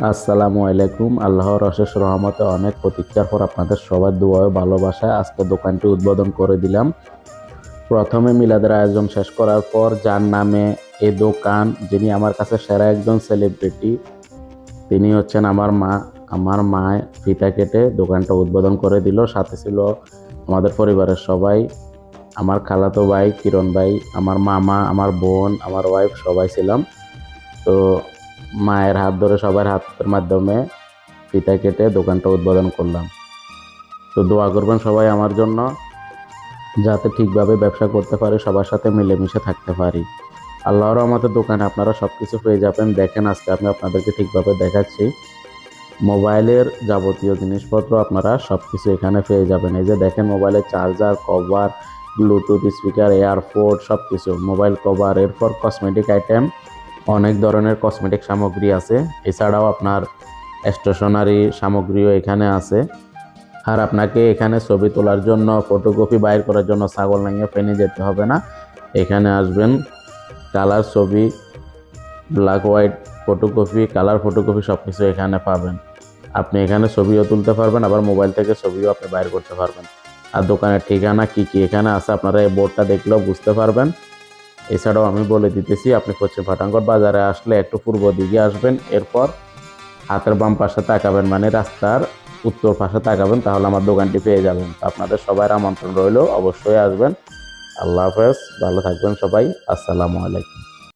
আসসালামু আলাইকুম। আল্লাহর অশেষ রহমতে অনেক প্রতীক্ষার পর আপনাদের সবার দোয়া ভালোবাসায় আজকে দোকানটি উদ্বোধন করে দিলাম। প্রথমে মিলাদের আয়োজন শেষ করার পর যার নামে এ দোকান, যিনি আমার কাছে সেরা একজন সেলিব্রিটি তিনি হচ্ছেন আমার মা আমার মা ফিতা কেটে দোকানটা উদ্বোধন করে দিল। সাথে ছিল আমাদের পরিবারের সবাই, আমার খালাতো ভাই, কিরণ ভাই, আমার মামা, আমার বোন, আমার ওয়াইফ সবাই ছিলাম। তো মায়ের হাত ধরে সবার হাতের মাধ্যমে ফিতা কেটে দোকানটা উদ্বোধন করলাম। তো দোয়া করবেন সবাই আমার জন্য, যাতে ঠিকভাবে ব্যবসা করতে পারি, সবার সাথে মিলেমিশে থাকতে পারি। আল্লাহর আমাদের দোকানে আপনারা সব কিছু পেয়ে যাবেন। দেখেন, আজকে আমি আপনাদেরকে ঠিকভাবে দেখাচ্ছি। মোবাইলের যাবতীয় জিনিসপত্র আপনারা সব কিছু এখানে পেয়ে যাবেন। এই যে দেখেন, মোবাইলের charger, cover, bluetooth, speaker airport সব কিছু মোবাইল কভার, এরপর কসমেটিক আইটেম অনেক ধরনের কসমেটিক সামগ্রী আছে। এছাড়াও আপনার স্টেশনারি সামগ্রীও এখানে আছে। আর আপনাকে এখানে ছবি তোলার জন্য ফটোকপি বাইর করার জন্য ছাগল নাঙ্গে ফেনে যেতে হবে না। এখানে আসবেন কালার ছবি black white photocopy colour photocopy সব কিছু এখানে পাবেন। আপনি এখানে ছবিও তুলতে পারবেন, আবার মোবাইল থেকে ছবিও আপনি বাইর করতে পারবেন। আর দোকানের ঠিকানা কি কি এখানে আছে, আপনারা এই বোর্ডটা দেখলেও বুঝতে পারবেন। এছাড়াও আমি বলে দিতেছি, আপনি পশ্চিম ফাটাঙ্গর বাজারে আসলে একটু পূর্ব দিকে আসবেন, এরপর হাতের বাম পাশে তাকাবেন মানে রাস্তার উত্তর পাশে তাকাবেন, তাহলে আমার দোকানটি পেয়ে যাবেন। আপনাদের সবার আমন্ত্রণ রইল, অবশ্যই আসবেন। আল্লাহ হাফেজ, ভালো থাকবেন সবাই, আসসালামু আলাইকুম।